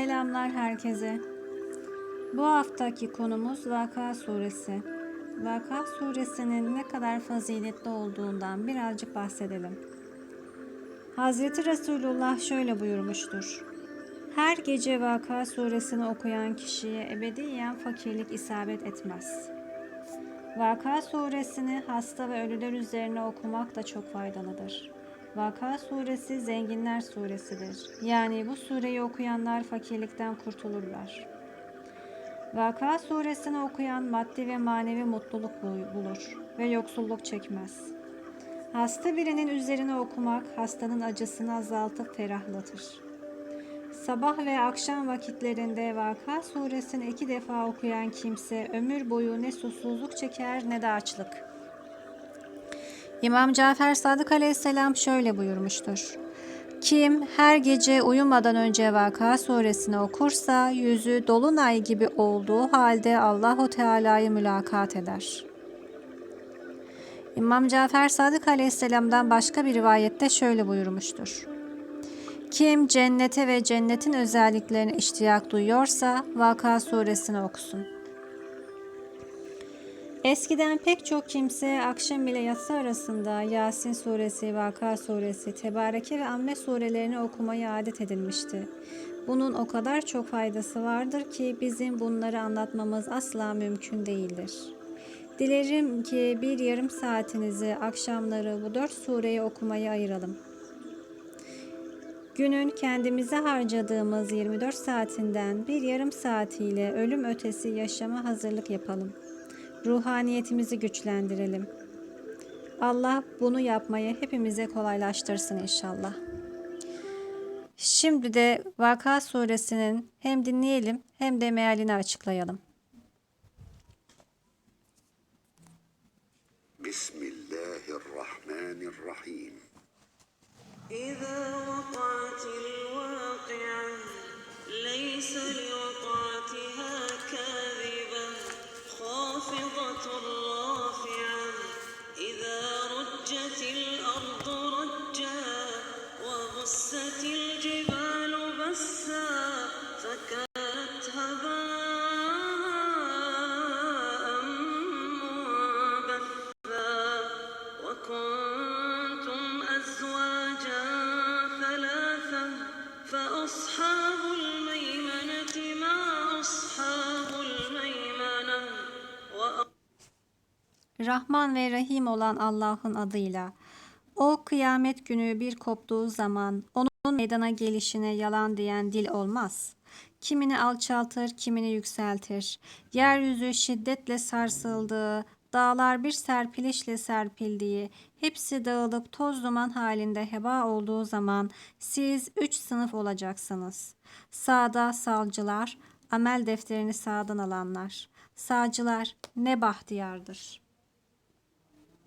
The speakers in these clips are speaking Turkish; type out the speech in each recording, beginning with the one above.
Selamlar herkese. Bu haftaki konumuz Vaka Suresi. Vaka Suresinin ne kadar faziletli olduğundan birazcık bahsedelim. Hazreti Resulullah şöyle buyurmuştur. Her gece Vaka Suresini okuyan kişiye ebediyen fakirlik isabet etmez. Vaka Suresini hasta ve ölüler üzerine okumak da çok faydalıdır. Vaka suresi zenginler suresidir. Yani bu sureyi okuyanlar fakirlikten kurtulurlar. Vaka suresini okuyan maddi ve manevi mutluluk bul- bulur ve yoksulluk çekmez. Hasta birinin üzerine okumak hastanın acısını azaltıp ferahlatır. Sabah ve akşam vakitlerinde Vaka suresini iki defa okuyan kimse ömür boyu ne susuzluk çeker ne de açlık. İmam Cafer Sadık Aleyhisselam şöyle buyurmuştur. Kim her gece uyumadan önce Vaka suresini okursa yüzü dolunay gibi olduğu halde Allahu Teala'yı mülakat eder. İmam Cafer Sadık Aleyhisselam'dan başka bir rivayette şöyle buyurmuştur. Kim cennete ve cennetin özelliklerine iştiyak duyuyorsa Vaka suresini okusun. Eskiden pek çok kimse akşam ile yatsı arasında Yasin suresi, Vaka suresi, Tebareke ve Amme surelerini okumayı adet edinmişti. Bunun o kadar çok faydası vardır ki bizim bunları anlatmamız asla mümkün değildir. Dilerim ki bir yarım saatinizi akşamları bu dört sureyi okumaya ayıralım. Günün kendimize harcadığımız 24 saatinden bir yarım saatiyle ölüm ötesi yaşama hazırlık yapalım ruhaniyetimizi güçlendirelim. Allah bunu yapmayı hepimize kolaylaştırsın inşallah. Şimdi de Vaka suresinin hem dinleyelim hem de mealini açıklayalım. Bismillahirrahmanirrahim. İza vakat el vakia leysa Rahman ve Rahim olan Allah'ın adıyla. O kıyamet günü bir koptuğu zaman onun meydana gelişine yalan diyen dil olmaz. Kimini alçaltır, kimini yükseltir. Yeryüzü şiddetle sarsıldığı, dağlar bir serpilişle serpildiği, hepsi dağılıp toz duman halinde heba olduğu zaman siz üç sınıf olacaksınız. Sağda salcılar, amel defterini sağdan alanlar. Sağcılar ne bahtiyardır.''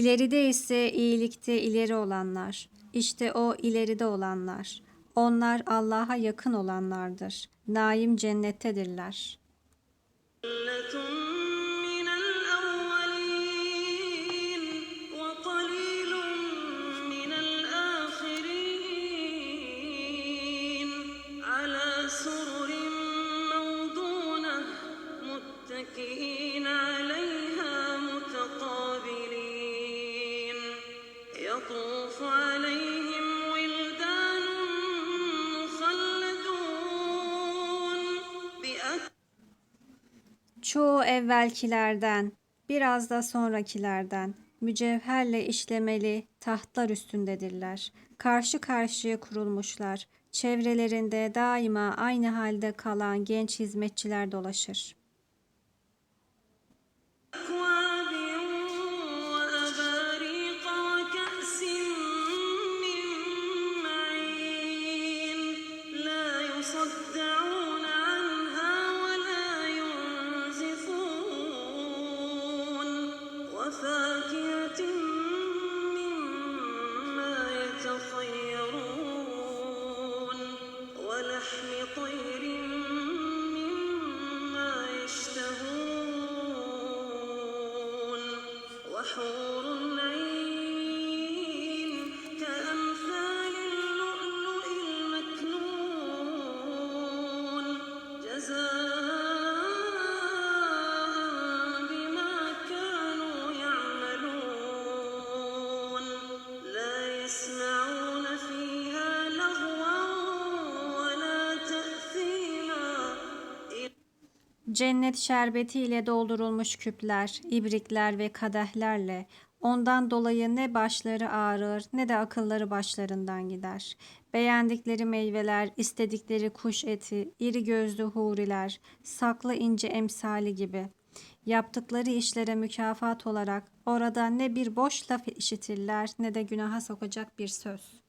İleride ise iyilikte ileri olanlar. İşte o ileride olanlar. Onlar Allah'a yakın olanlardır. Naim cennettedirler. Evvelkilerden, biraz da sonrakilerden mücevherle işlemeli tahtlar üstündedirler. Karşı karşıya kurulmuşlar. Çevrelerinde daima aynı halde kalan genç hizmetçiler dolaşır. وحور Cennet şerbeti ile doldurulmuş küpler, ibrikler ve kadehlerle ondan dolayı ne başları ağrır ne de akılları başlarından gider. Beğendikleri meyveler, istedikleri kuş eti, iri gözlü huriler, saklı ince emsali gibi. Yaptıkları işlere mükafat olarak orada ne bir boş laf işitirler ne de günaha sokacak bir söz.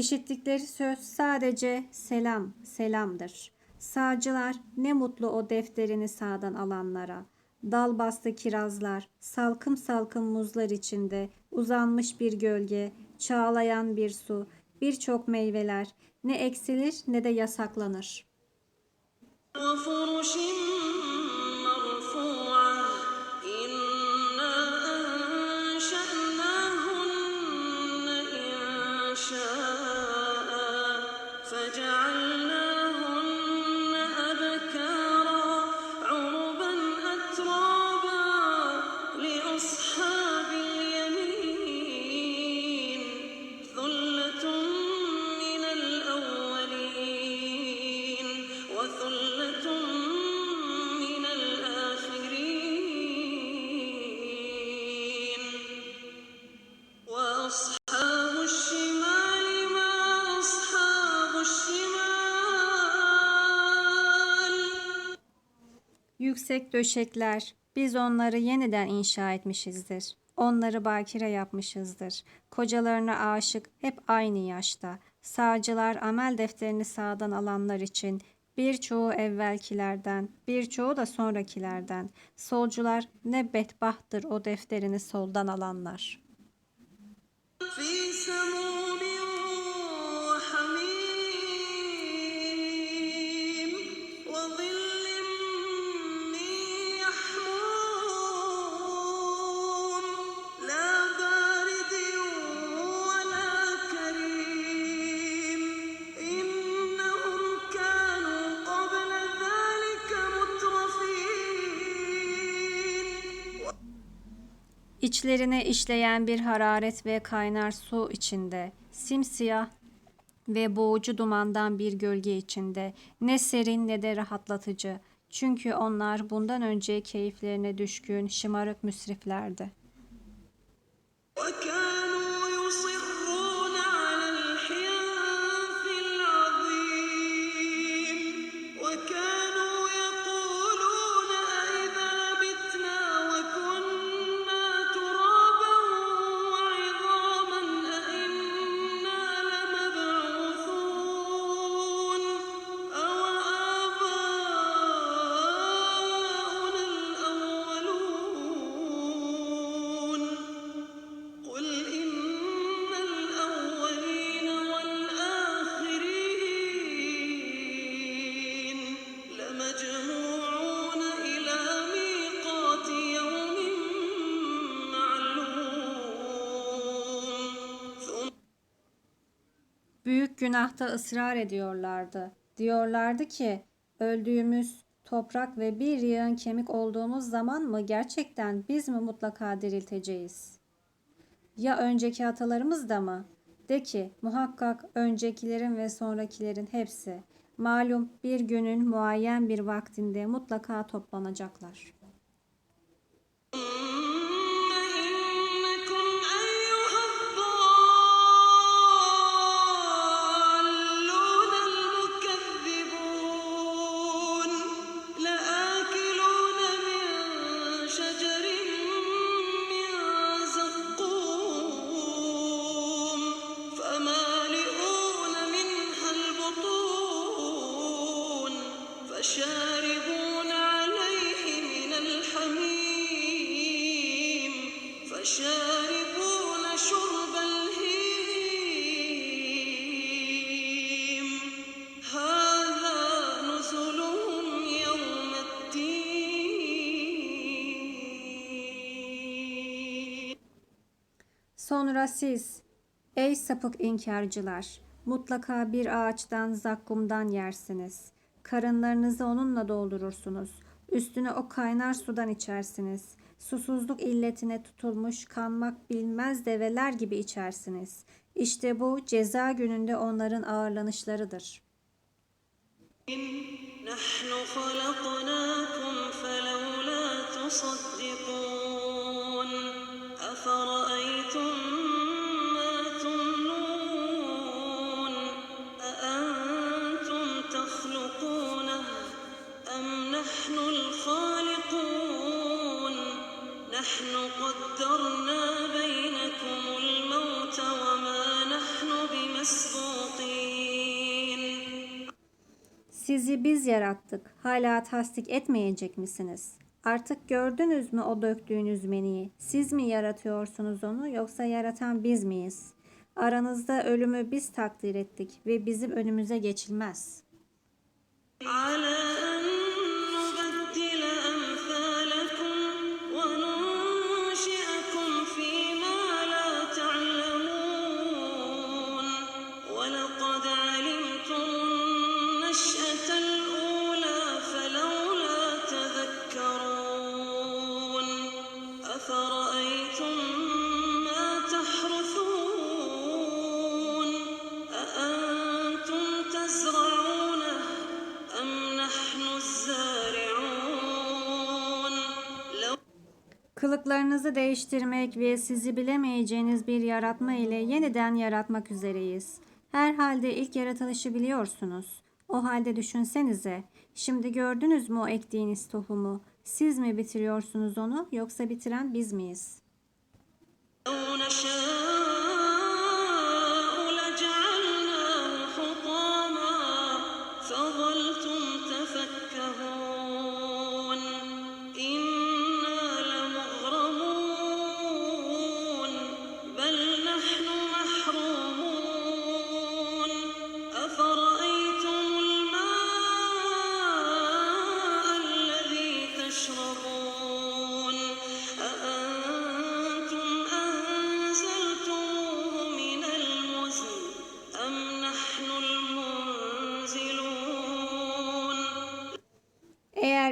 İşittikleri söz sadece selam, selamdır. Sağcılar ne mutlu o defterini sağdan alanlara. Dal bastı kirazlar, salkım salkım muzlar içinde, uzanmış bir gölge, çağlayan bir su, birçok meyveler, ne eksilir ne de yasaklanır. Yüksek döşekler, biz onları yeniden inşa etmişizdir. Onları bakire yapmışızdır. Kocalarına aşık hep aynı yaşta. Sağcılar amel defterini sağdan alanlar için birçoğu evvelkilerden, birçoğu da sonrakilerden. Solcular ne bedbahttır o defterini soldan alanlar. İçlerine işleyen bir hararet ve kaynar su içinde, simsiyah ve boğucu dumandan bir gölge içinde, ne serin ne de rahatlatıcı. Çünkü onlar bundan önce keyiflerine düşkün, şımarık müsriflerdi. Büyük günahta ısrar ediyorlardı. Diyorlardı ki öldüğümüz toprak ve bir yığın kemik olduğumuz zaman mı gerçekten biz mi mutlaka dirilteceğiz? Ya önceki atalarımız da mı? De ki muhakkak öncekilerin ve sonrakilerin hepsi malum bir günün muayyen bir vaktinde mutlaka toplanacaklar. Sonra siz, ey sapık inkarcılar, mutlaka bir ağaçtan zakkumdan yersiniz. Karınlarınızı onunla doldurursunuz. Üstüne o kaynar sudan içersiniz. Susuzluk illetine tutulmuş kanmak bilmez develer gibi içersiniz. İşte bu ceza gününde onların ağırlanışlarıdır. نحن خلقناكم فلولا تصدقون نحن قدرنا بينكم الموت وما نحن بمسبوقين Sizi biz yarattık. Hala tasdik etmeyecek misiniz? Artık gördünüz mü o döktüğünüz meniyi? Siz mi yaratıyorsunuz onu yoksa yaratan biz miyiz? Aranızda ölümü biz takdir ettik ve bizim önümüze geçilmez. Kılıklarınızı değiştirmek ve sizi bilemeyeceğiniz bir yaratma ile yeniden yaratmak üzereyiz. Herhalde ilk yaratılışı biliyorsunuz. O halde düşünsenize. Şimdi gördünüz mü o ektiğiniz tohumu? Siz mi bitiriyorsunuz onu yoksa bitiren biz miyiz?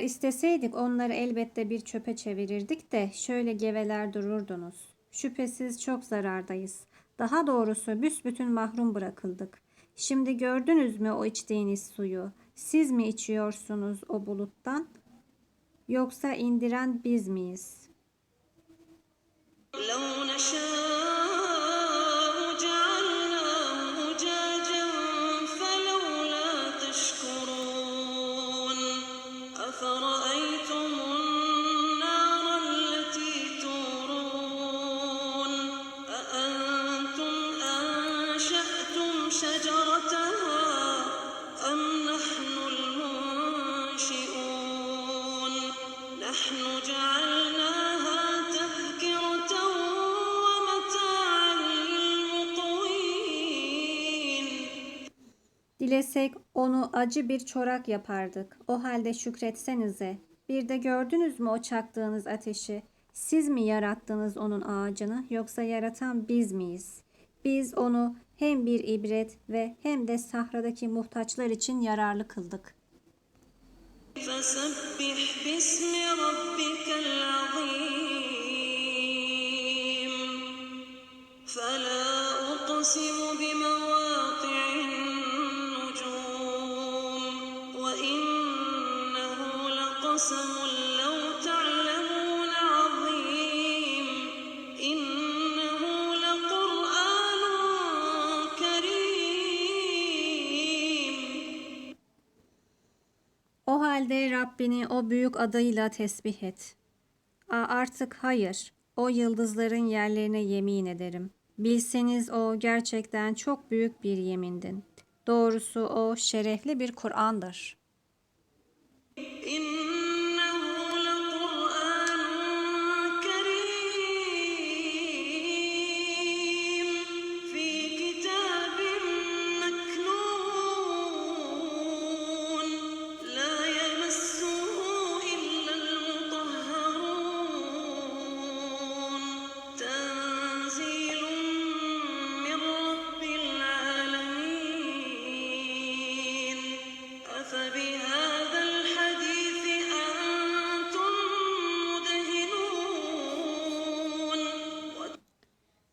isteseydik onları elbette bir çöpe çevirirdik de şöyle geveler dururdunuz. Şüphesiz çok zarardayız. Daha doğrusu büsbütün mahrum bırakıldık. Şimdi gördünüz mü o içtiğiniz suyu? Siz mi içiyorsunuz o buluttan? Yoksa indiren biz miyiz? لو نشاء Dilesek onu acı bir çorak yapardık. O halde şükretsenize. Bir de gördünüz mü o çaktığınız ateşi? Siz mi yarattınız onun ağacını yoksa yaratan biz miyiz? Biz onu hem bir ibret ve hem de sahradaki muhtaçlar için yararlı kıldık. فسبح باسم ربك العظيم فلا أقسم بمواقع لقسم لو تعلمون عظيم إنه لقرآن كريم O halde Rabbini o büyük adıyla tesbih et. A artık hayır, o yıldızların yerlerine yemin ederim. Bilseniz o gerçekten çok büyük bir yemindin. Doğrusu o şerefli bir Kur'an'dır.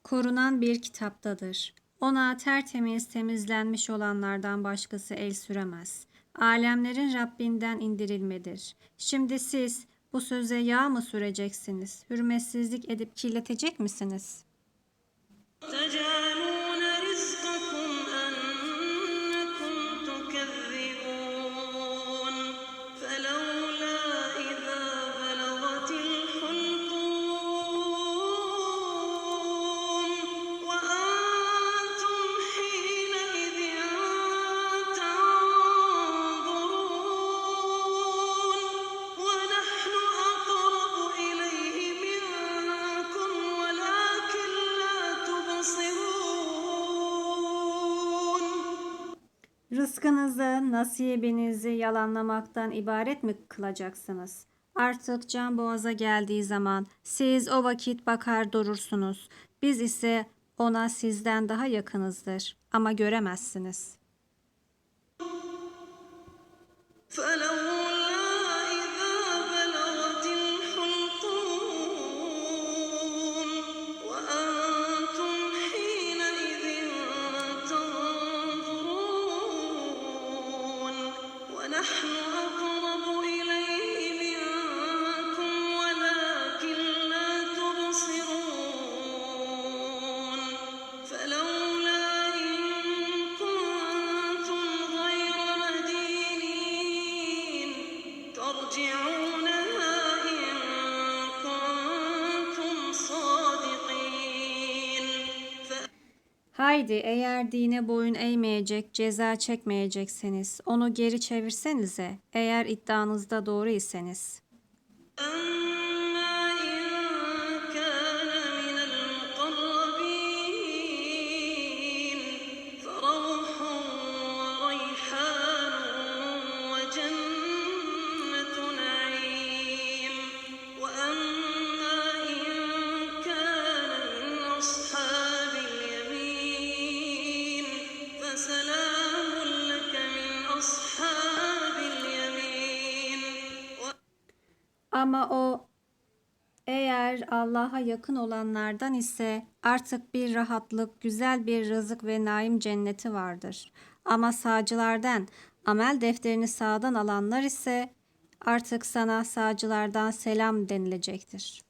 korunan bir kitaptadır. Ona tertemiz temizlenmiş olanlardan başkası el süremez. Alemlerin Rabbinden indirilmedir. Şimdi siz bu söze yağ mı süreceksiniz? Hürmetsizlik edip kirletecek misiniz? Tacaa Rızkınızı, nasibinizi yalanlamaktan ibaret mi kılacaksınız? Artık can boğaza geldiği zaman siz o vakit bakar durursunuz. Biz ise ona sizden daha yakınızdır ama göremezsiniz. Haydi eğer dine boyun eğmeyecek, ceza çekmeyecekseniz onu geri çevirsenize eğer iddianızda doğru iseniz. Ama o eğer Allah'a yakın olanlardan ise artık bir rahatlık, güzel bir rızık ve naim cenneti vardır. Ama sağcılardan, amel defterini sağdan alanlar ise artık sana sağcılardan selam denilecektir.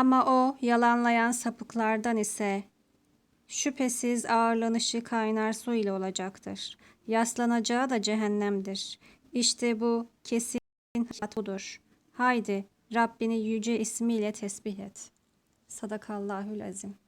Ama o yalanlayan sapıklardan ise şüphesiz ağırlanışı kaynar su ile olacaktır. Yaslanacağı da cehennemdir. İşte bu kesin budur. Haydi Rabbini yüce ismiyle tesbih et. Sadakallahül azim.